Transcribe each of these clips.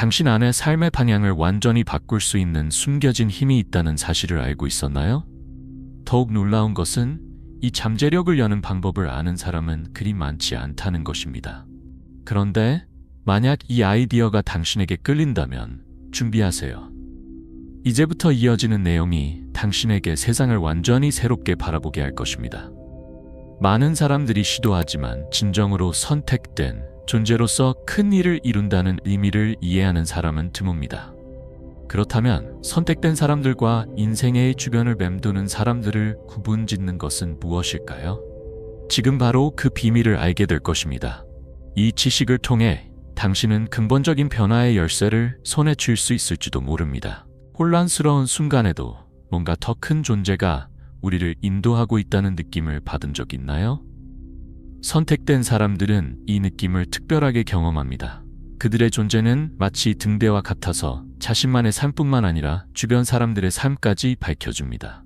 당신 안에 삶의 방향을 완전히 바꿀 수 있는 숨겨진 힘이 있다는 사실을 알고 있었나요? 더욱 놀라운 것은 이 잠재력을 여는 방법을 아는 사람은 그리 많지 않다는 것입니다. 그런데 만약 이 아이디어가 당신에게 끌린다면 준비하세요. 이제부터 이어지는 내용이 당신에게 세상을 완전히 새롭게 바라보게 할 것입니다. 많은 사람들이 시도하지만 진정으로 선택된 존재로서 큰 일을 이룬다는 의미를 이해하는 사람은 드뭅니다. 그렇다면 선택된 사람들과 인생의 주변을 맴도는 사람들을 구분 짓는 것은 무엇일까요? 지금 바로 그 비밀을 알게 될 것입니다. 이 지식을 통해 당신은 근본적인 변화의 열쇠를 손에 쥘 수 있을지도 모릅니다. 혼란스러운 순간에도 뭔가 더 큰 존재가 우리를 인도하고 있다는 느낌을 받은 적 있나요? 선택된 사람들은 이 느낌을 특별하게 경험합니다. 그들의 존재는 마치 등대와 같아서 자신만의 삶뿐만 아니라 주변 사람들의 삶까지 밝혀줍니다.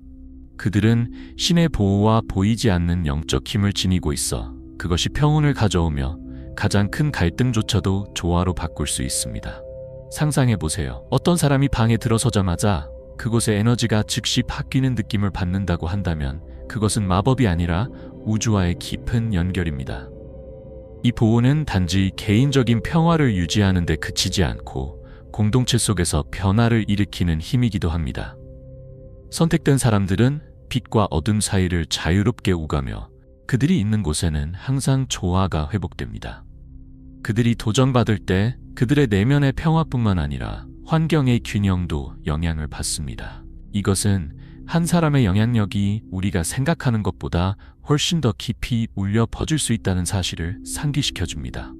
그들은 신의 보호와 보이지 않는 영적 힘을 지니고 있어 그것이 평온을 가져오며 가장 큰 갈등조차도 조화로 바꿀 수 있습니다. 상상해 보세요. 어떤 사람이 방에 들어서자마자 그곳의 에너지가 즉시 바뀌는 느낌을 받는다고 한다면 그것은 마법이 아니라 우주와의 깊은 연결입니다. 이 보호는 단지 개인적인 평화를 유지하는 데 그치지 않고 공동체 속에서 변화를 일으키는 힘이기도 합니다. 선택된 사람들은 빛과 어둠 사이를 자유롭게 오가며 그들이 있는 곳에는 항상 조화가 회복됩니다. 그들이 도전받을 때 그들의 내면의 평화뿐만 아니라 환경의 균형도 영향을 받습니다. 이것은 한 사람의 영향력이 우리가 생각하는 것보다 훨씬 더 깊이 울려 퍼질 수 있다는 사실을 상기시켜 줍니다.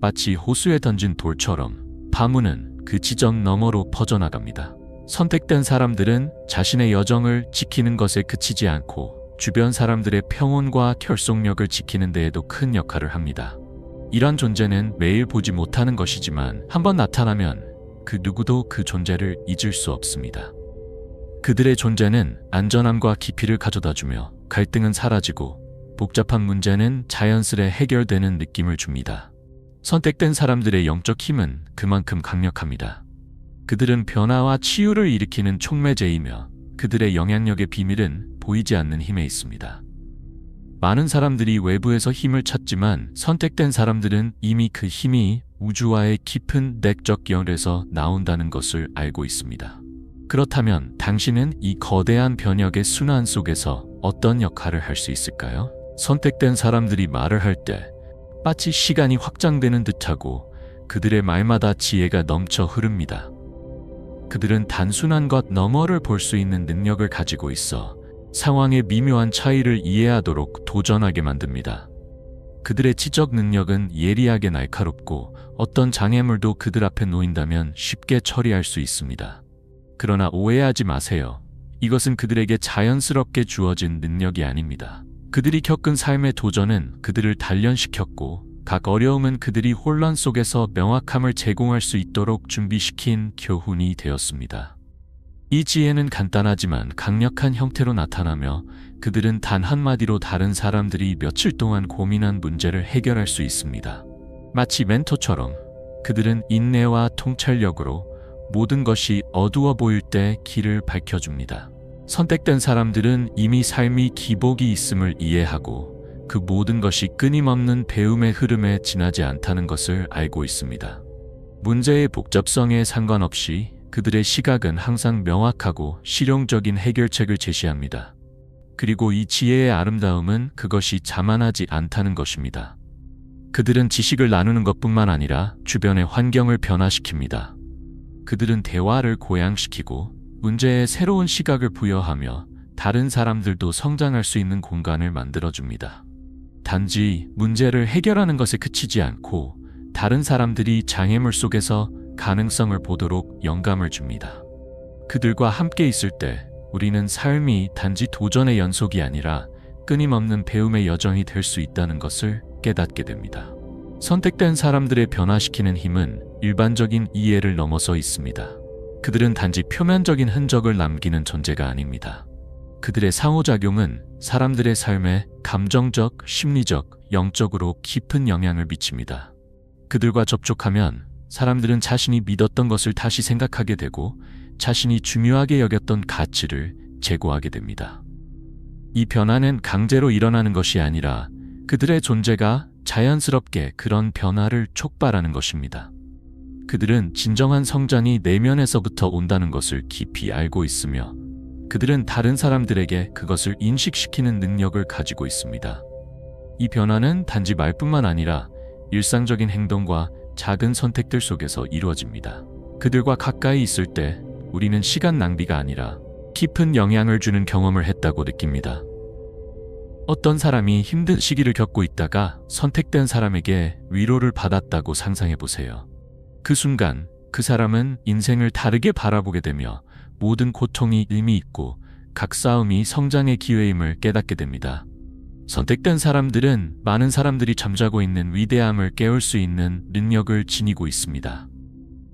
마치 호수에 던진 돌처럼 파문은 그 지점 너머로 퍼져나갑니다. 선택된 사람들은 자신의 여정을 지키는 것에 그치지 않고 주변 사람들의 평온과 결속력을 지키는 데에도 큰 역할을 합니다. 이런 존재는 매일 보지 못하는 것이지만 한번 나타나면 그 누구도 그 존재를 잊을 수 없습니다. 그들의 존재는 안전함과 깊이를 가져다 주며 갈등은 사라지고 복잡한 문제는 자연스레 해결되는 느낌을 줍니다. 선택된 사람들의 영적 힘은 그만큼 강력합니다. 그들은 변화와 치유를 일으키는 촉매제이며 그들의 영향력의 비밀은 보이지 않는 힘에 있습니다. 많은 사람들이 외부에서 힘을 찾지만 선택된 사람들은 이미 그 힘이 우주와의 깊은 넥적 연에서 나온다는 것을 알고 있습니다. 그렇다면 당신은 이 거대한 변혁의 순환 속에서 어떤 역할을 할 수 있을까요? 선택된 사람들이 말을 할 때 마치 시간이 확장되는 듯하고 그들의 말마다 지혜가 넘쳐 흐릅니다. 그들은 단순한 것 너머를 볼 수 있는 능력을 가지고 있어 상황의 미묘한 차이를 이해하도록 도전하게 만듭니다. 그들의 지적 능력은 예리하게 날카롭고 어떤 장애물도 그들 앞에 놓인다면 쉽게 처리할 수 있습니다. 그러나 오해하지 마세요. 이것은 그들에게 자연스럽게 주어진 능력이 아닙니다. 그들이 겪은 삶의 도전은 그들을 단련시켰고 각 어려움은 그들이 혼란 속에서 명확함을 제공할 수 있도록 준비시킨 교훈이 되었습니다. 이 지혜는 간단하지만 강력한 형태로 나타나며 그들은 단 한마디로 다른 사람들이 며칠 동안 고민한 문제를 해결할 수 있습니다. 마치 멘토처럼 그들은 인내와 통찰력으로 모든 것이 어두워 보일 때 길을 밝혀줍니다. 선택된 사람들은 이미 삶이 기복이 있음을 이해하고 그 모든 것이 끊임없는 배움의 흐름에 지나지 않다는 것을 알고 있습니다. 문제의 복잡성에 상관없이 그들의 시각은 항상 명확하고 실용적인 해결책을 제시합니다. 그리고 이 지혜의 아름다움은 그것이 자만하지 않다는 것입니다. 그들은 지식을 나누는 것뿐만 아니라 주변의 환경을 변화시킵니다. 그들은 대화를 고양시키고 문제에 새로운 시각을 부여하며 다른 사람들도 성장할 수 있는 공간을 만들어줍니다. 단지 문제를 해결하는 것에 그치지 않고 다른 사람들이 장애물 속에서 가능성을 보도록 영감을 줍니다. 그들과 함께 있을 때 우리는 삶이 단지 도전의 연속이 아니라 끊임없는 배움의 여정이 될 수 있다는 것을 깨닫게 됩니다. 선택된 사람들의 변화시키는 힘은 일반적인 이해를 넘어서 있습니다. 그들은 단지 표면적인 흔적을 남기는 존재가 아닙니다. 그들의 상호작용은 사람들의 삶에 감정적, 심리적, 영적으로 깊은 영향을 미칩니다. 그들과 접촉하면 사람들은 자신이 믿었던 것을 다시 생각하게 되고 자신이 중요하게 여겼던 가치를 제고하게 됩니다. 이 변화는 강제로 일어나는 것이 아니라 그들의 존재가 자연스럽게 그런 변화를 촉발하는 것입니다. 그들은 진정한 성장이 내면에서부터 온다는 것을 깊이 알고 있으며 그들은 다른 사람들에게 그것을 인식시키는 능력을 가지고 있습니다. 이 변화는 단지 말뿐만 아니라 일상적인 행동과 작은 선택들 속에서 이루어집니다. 그들과 가까이 있을 때 우리는 시간 낭비가 아니라 깊은 영향을 주는 경험을 했다고 느낍니다. 어떤 사람이 힘든 시기를 겪고 있다가 선택된 사람에게 위로를 받았다고 상상해 보세요. 그 순간 그 사람은 인생을 다르게 바라보게 되며 모든 고통이 의미 있고 각 싸움이 성장의 기회임을 깨닫게 됩니다. 선택된 사람들은 많은 사람들이 잠자고 있는 위대함을 깨울 수 있는 능력을 지니고 있습니다.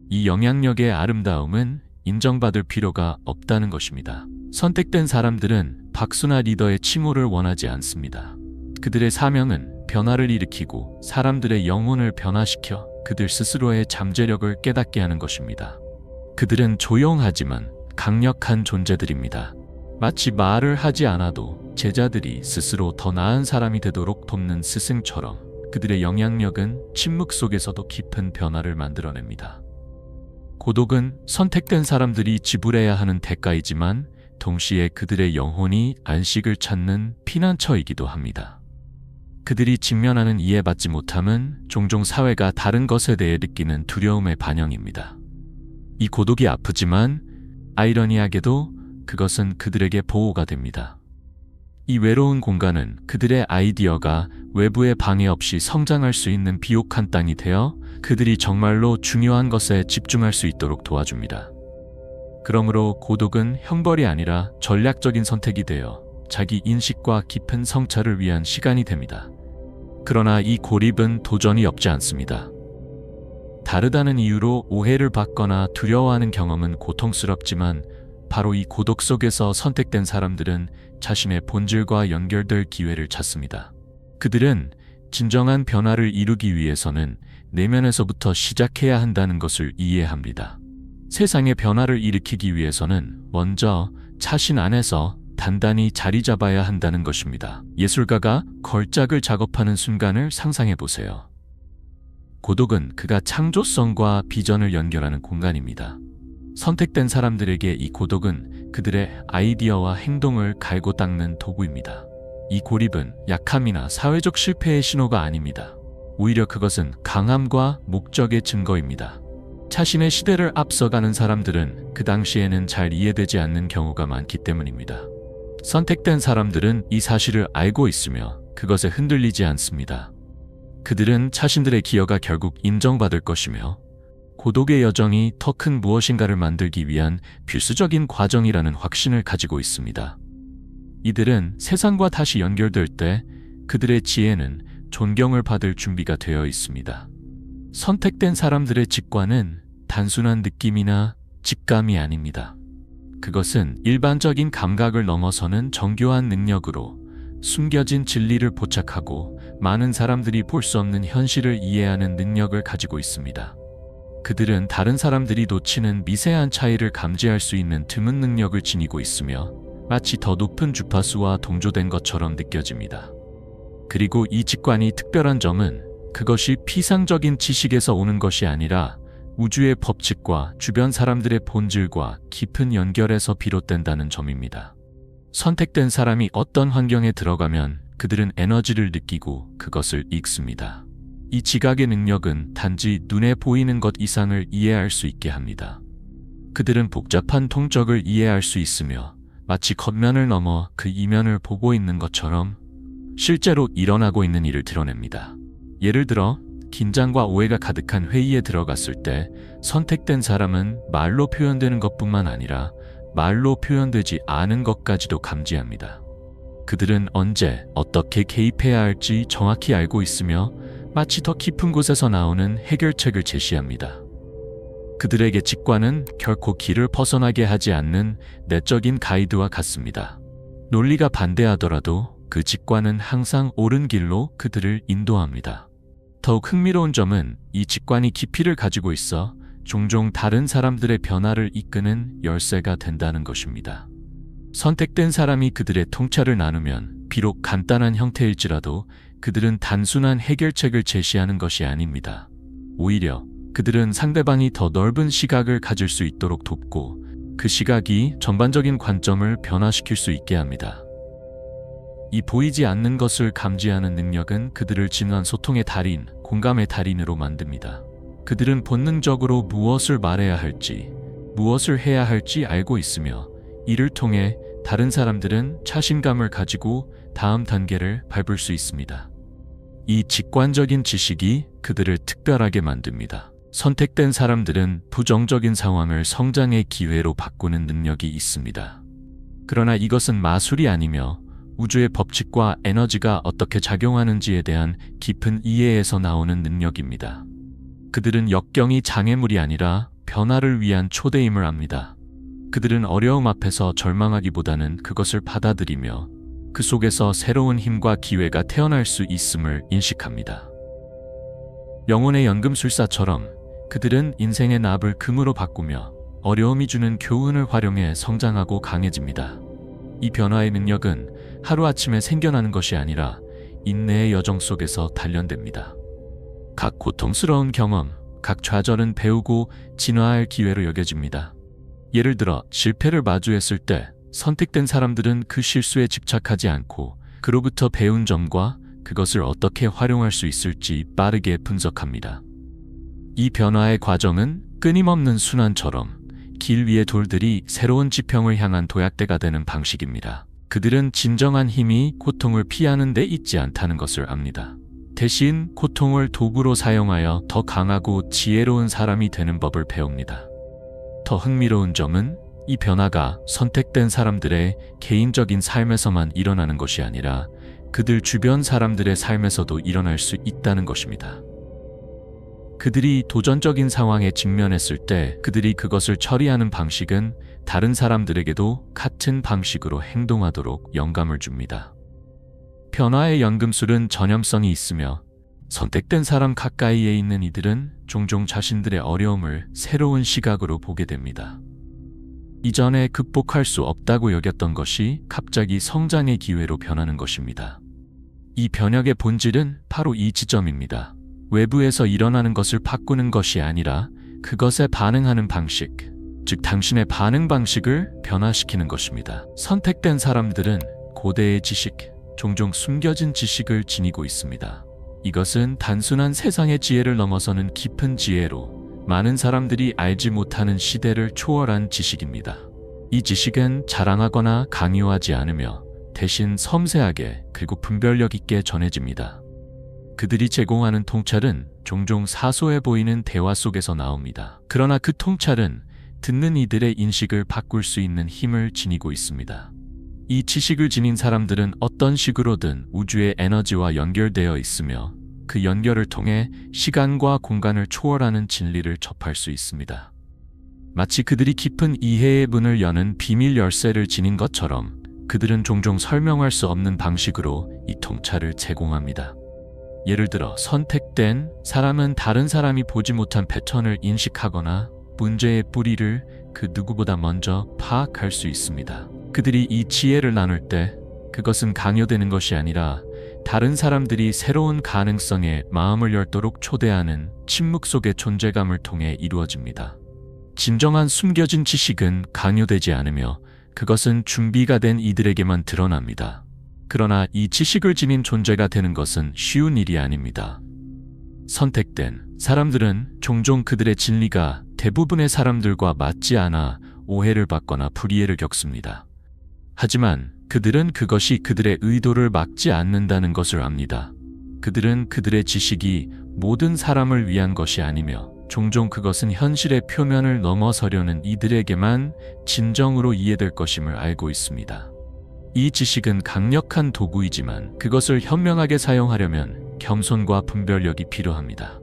이 영향력의 아름다움은 인정받을 필요가 없다는 것입니다. 선택된 사람들은 박수나 리더의 칭호를 원하지 않습니다. 그들의 사명은 변화를 일으키고 사람들의 영혼을 변화시켜 그들 스스로의 잠재력을 깨닫게 하는 것입니다. 그들은 조용하지만 강력한 존재들입니다. 마치 말을 하지 않아도 제자들이 스스로 더 나은 사람이 되도록 돕는 스승처럼 그들의 영향력은 침묵 속에서도 깊은 변화를 만들어냅니다. 고독은 선택된 사람들이 지불해야 하는 대가이지만 동시에 그들의 영혼이 안식을 찾는 피난처이기도 합니다. 그들이 직면하는 이해받지 못함은 종종 사회가 다른 것에 대해 느끼는 두려움의 반영입니다. 이 고독이 아프지만 아이러니하게도 그것은 그들에게 보호가 됩니다. 이 외로운 공간은 그들의 아이디어가 외부의 방해 없이 성장할 수 있는 비옥한 땅이 되어 그들이 정말로 중요한 것에 집중할 수 있도록 도와줍니다. 그러므로 고독은 형벌이 아니라 전략적인 선택이 되어 자기 인식과 깊은 성찰을 위한 시간이 됩니다. 그러나 이 고립은 도전이 없지 않습니다. 다르다는 이유로 오해를 받거나 두려워하는 경험은 고통스럽지만 바로 이 고독 속에서 선택된 사람들은 자신의 본질과 연결될 기회를 찾습니다. 그들은 진정한 변화를 이루기 위해서는 내면에서부터 시작해야 한다는 것을 이해합니다. 세상의 변화를 일으키기 위해서는 먼저 자신 안에서 단단히 자리 잡아야 한다는 것입니다. 예술가가 걸작을 작업하는 순간을 상상해 보세요. 고독은 그가 창조성과 비전을 연결하는 공간입니다. 선택된 사람들에게 이 고독은 그들의 아이디어와 행동을 갈고 닦는 도구입니다. 이 고립은 약함이나 사회적 실패의 신호가 아닙니다. 오히려 그것은 강함과 목적의 증거입니다. 자신의 시대를 앞서가는 사람들은 그 당시에는 잘 이해되지 않는 경우가 많기 때문입니다. 선택된 사람들은 이 사실을 알고 있으며 그것에 흔들리지 않습니다. 그들은 자신들의 기여가 결국 인정받을 것이며 고독의 여정이 더 큰 무엇인가를 만들기 위한 필수적인 과정이라는 확신을 가지고 있습니다. 이들은 세상과 다시 연결될 때 그들의 지혜는 존경을 받을 준비가 되어 있습니다. 선택된 사람들의 직관은 단순한 느낌이나 직감이 아닙니다. 그것은 일반적인 감각을 넘어서는 정교한 능력으로 숨겨진 진리를 포착하고 많은 사람들이 볼 수 없는 현실을 이해하는 능력을 가지고 있습니다. 그들은 다른 사람들이 놓치는 미세한 차이를 감지할 수 있는 드문 능력을 지니고 있으며 마치 더 높은 주파수와 동조된 것처럼 느껴집니다. 그리고 이 직관이 특별한 점은 그것이 피상적인 지식에서 오는 것이 아니라 우주의 법칙과 주변 사람들의 본질과 깊은 연결에서 비롯된다는 점입니다. 선택된 사람이 어떤 환경에 들어가면 그들은 에너지를 느끼고 그것을 읽습니다. 이 지각의 능력은 단지 눈에 보이는 것 이상을 이해할 수 있게 합니다. 그들은 복잡한 통적을 이해할 수 있으며 마치 겉면을 넘어 그 이면을 보고 있는 것처럼 실제로 일어나고 있는 일을 드러냅니다. 예를 들어 긴장과 오해가 가득한 회의에 들어갔을 때 선택된 사람은 말로 표현되는 것뿐만 아니라 말로 표현되지 않은 것까지도 감지합니다. 그들은 언제 어떻게 개입해야 할지 정확히 알고 있으며 마치 더 깊은 곳에서 나오는 해결책을 제시합니다. 그들에게 직관은 결코 길을 벗어나게 하지 않는 내적인 가이드와 같습니다. 논리가 반대하더라도 그 직관은 항상 옳은 길로 그들을 인도합니다. 더욱 흥미로운 점은 이 직관이 깊이를 가지고 있어 종종 다른 사람들의 변화를 이끄는 열쇠가 된다는 것입니다. 선택된 사람이 그들의 통찰을 나누면 비록 간단한 형태일지라도 그들은 단순한 해결책을 제시하는 것이 아닙니다. 오히려 그들은 상대방이 더 넓은 시각을 가질 수 있도록 돕고 그 시각이 전반적인 관점을 변화시킬 수 있게 합니다. 이 보이지 않는 것을 감지하는 능력은 그들을 진한 소통의 달인, 공감의 달인으로 만듭니다. 그들은 본능적으로 무엇을 말해야 할지, 무엇을 해야 할지 알고 있으며 이를 통해 다른 사람들은 자신감을 가지고 다음 단계를 밟을 수 있습니다. 이 직관적인 지식이 그들을 특별하게 만듭니다. 선택된 사람들은 부정적인 상황을 성장의 기회로 바꾸는 능력이 있습니다. 그러나 이것은 마술이 아니며 우주의 법칙과 에너지가 어떻게 작용하는지에 대한 깊은 이해에서 나오는 능력입니다. 그들은 역경이 장애물이 아니라 변화를 위한 초대임을 압니다. 그들은 어려움 앞에서 절망하기보다는 그것을 받아들이며 그 속에서 새로운 힘과 기회가 태어날 수 있음을 인식합니다. 영혼의 연금술사처럼 그들은 인생의 납을 금으로 바꾸며 어려움이 주는 교훈을 활용해 성장하고 강해집니다. 이 변화의 능력은 하루아침에 생겨나는 것이 아니라 인내의 여정 속에서 단련됩니다. 각 고통스러운 경험, 각 좌절은 배우고 진화할 기회로 여겨집니다. 예를 들어 실패를 마주했을 때 선택된 사람들은 그 실수에 집착하지 않고 그로부터 배운 점과 그것을 어떻게 활용할 수 있을지 빠르게 분석합니다. 이 변화의 과정은 끊임없는 순환처럼 길 위의 돌들이 새로운 지평을 향한 도약대가 되는 방식입니다. 그들은 진정한 힘이 고통을 피하는 데 있지 않다는 것을 압니다. 대신 고통을 도구로 사용하여 더 강하고 지혜로운 사람이 되는 법을 배웁니다. 더 흥미로운 점은 이 변화가 선택된 사람들의 개인적인 삶에서만 일어나는 것이 아니라 그들 주변 사람들의 삶에서도 일어날 수 있다는 것입니다. 그들이 도전적인 상황에 직면했을 때 그들이 그것을 처리하는 방식은 다른 사람들에게도 같은 방식으로 행동하도록 영감을 줍니다. 변화의 연금술은 전염성이 있으며 선택된 사람 가까이에 있는 이들은 종종 자신들의 어려움을 새로운 시각으로 보게 됩니다. 이전에 극복할 수 없다고 여겼던 것이 갑자기 성장의 기회로 변하는 것입니다. 이 변혁의 본질은 바로 이 지점입니다. 외부에서 일어나는 것을 바꾸는 것이 아니라 그것에 반응하는 방식, 즉 당신의 반응 방식을 변화시키는 것입니다. 선택된 사람들은 고대의 지식, 종종 숨겨진 지식을 지니고 있습니다. 이것은 단순한 세상의 지혜를 넘어서는 깊은 지혜로 많은 사람들이 알지 못하는 시대를 초월한 지식입니다. 이 지식은 자랑하거나 강요하지 않으며 대신 섬세하게 그리고 분별력 있게 전해집니다. 그들이 제공하는 통찰은 종종 사소해 보이는 대화 속에서 나옵니다. 그러나 그 통찰은 듣는 이들의 인식을 바꿀 수 있는 힘을 지니고 있습니다. 이 지식을 지닌 사람들은 어떤 식으로든 우주의 에너지와 연결되어 있으며 그 연결을 통해 시간과 공간을 초월하는 진리를 접할 수 있습니다. 마치 그들이 깊은 이해의 문을 여는 비밀 열쇠를 지닌 것처럼 그들은 종종 설명할 수 없는 방식으로 이 통찰을 제공합니다. 예를 들어 선택된 사람은 다른 사람이 보지 못한 패턴을 인식하거나 문제의 뿌리를 그 누구보다 먼저 파악할 수 있습니다. 그들이 이 지혜를 나눌 때 그것은 강요되는 것이 아니라 다른 사람들이 새로운 가능성에 마음을 열도록 초대하는 침묵 속의 존재감을 통해 이루어집니다. 진정한 숨겨진 지식은 강요되지 않으며 그것은 준비가 된 이들에게만 드러납니다. 그러나 이 지식을 지닌 존재가 되는 것은 쉬운 일이 아닙니다. 선택된 사람들은 종종 그들의 진리가 대부분의 사람들과 맞지 않아 오해를 받거나 불이해를 겪습니다. 하지만 그들은 그것이 그들의 의도를 막지 않는다는 것을 압니다. 그들은 그들의 지식이 모든 사람을 위한 것이 아니며 종종 그것은 현실의 표면을 넘어서려는 이들에게만 진정으로 이해될 것임을 알고 있습니다. 이 지식은 강력한 도구이지만 그것을 현명하게 사용하려면 겸손과 분별력이 필요합니다.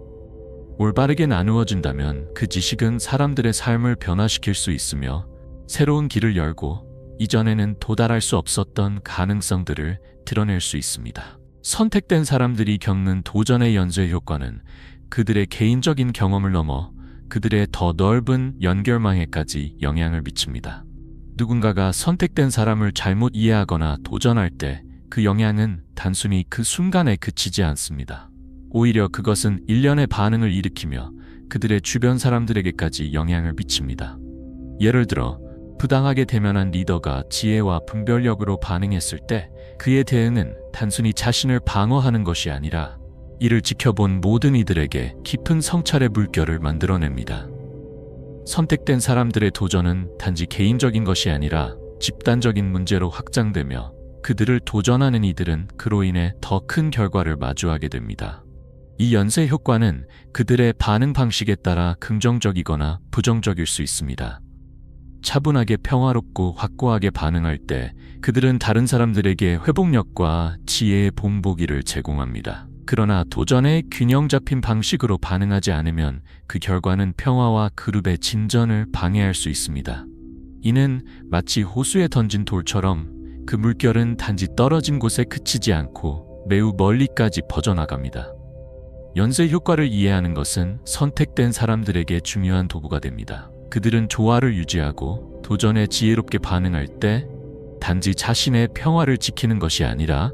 올바르게 나누어진다면 그 지식은 사람들의 삶을 변화시킬 수 있으며 새로운 길을 열고 이전에는 도달할 수 없었던 가능성들을 드러낼 수 있습니다. 선택된 사람들이 겪는 도전의 연쇄 효과는 그들의 개인적인 경험을 넘어 그들의 더 넓은 연결망에까지 영향을 미칩니다. 누군가가 선택된 사람을 잘못 이해하거나 도전할 때 그 영향은 단순히 그 순간에 그치지 않습니다. 오히려 그것은 일련의 반응을 일으키며 그들의 주변 사람들에게까지 영향을 미칩니다. 예를 들어, 부당하게 대면한 리더가 지혜와 분별력으로 반응했을 때 그의 대응은 단순히 자신을 방어하는 것이 아니라 이를 지켜본 모든 이들에게 깊은 성찰의 물결을 만들어냅니다. 선택된 사람들의 도전은 단지 개인적인 것이 아니라 집단적인 문제로 확장되며 그들을 도전하는 이들은 그로 인해 더 큰 결과를 마주하게 됩니다. 이 연쇄 효과는 그들의 반응 방식에 따라 긍정적이거나 부정적일 수 있습니다. 차분하게 평화롭고 확고하게 반응할 때 그들은 다른 사람들에게 회복력과 지혜의 본보기를 제공합니다. 그러나 도전에 균형 잡힌 방식으로 반응하지 않으면 그 결과는 평화와 그룹의 진전을 방해할 수 있습니다. 이는 마치 호수에 던진 돌처럼 그 물결은 단지 떨어진 곳에 그치지 않고 매우 멀리까지 퍼져나갑니다. 연쇄 효과를 이해하는 것은 선택된 사람들에게 중요한 도구가 됩니다. 그들은 조화를 유지하고 도전에 지혜롭게 반응할 때 단지 자신의 평화를 지키는 것이 아니라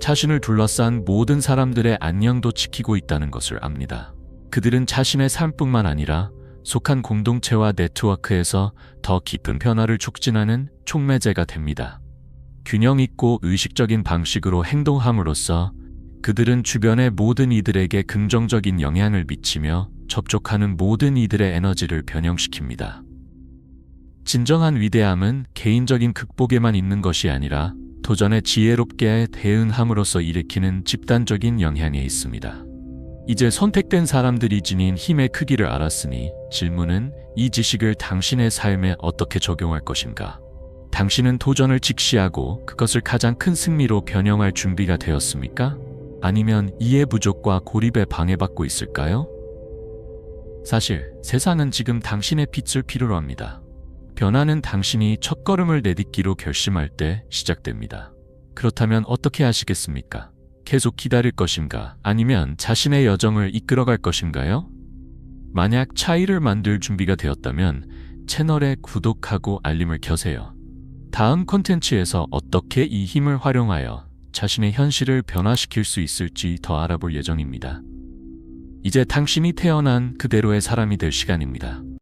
자신을 둘러싼 모든 사람들의 안녕도 지키고 있다는 것을 압니다. 그들은 자신의 삶뿐만 아니라 속한 공동체와 네트워크에서 더 깊은 변화를 촉진하는 촉매제가 됩니다. 균형 있고 의식적인 방식으로 행동함으로써 그들은 주변의 모든 이들에게 긍정적인 영향을 미치며 접촉하는 모든 이들의 에너지를 변형시킵니다. 진정한 위대함은 개인적인 극복에만 있는 것이 아니라 도전에 지혜롭게 대응함으로써 일으키는 집단적인 영향에 있습니다. 이제 선택된 사람들이 지닌 힘의 크기를 알았으니 질문은 이 지식을 당신의 삶에 어떻게 적용할 것인가? 당신은 도전을 직시하고 그것을 가장 큰 승리로 변형할 준비가 되었습니까? 아니면 이해 부족과 고립에 방해받고 있을까요? 사실 세상은 지금 당신의 빛을 필요로 합니다. 변화는 당신이 첫걸음을 내딛기로 결심할 때 시작됩니다. 그렇다면 어떻게 하시겠습니까? 계속 기다릴 것인가? 아니면 자신의 여정을 이끌어갈 것인가요? 만약 차이를 만들 준비가 되었다면 채널에 구독하고 알림을 켜세요. 다음 콘텐츠에서 어떻게 이 힘을 활용하여 자신의 현실을 변화시킬 수 있을지 더 알아볼 예정입니다. 이제 당신이 태어난 그대로의 사람이 될 시간입니다.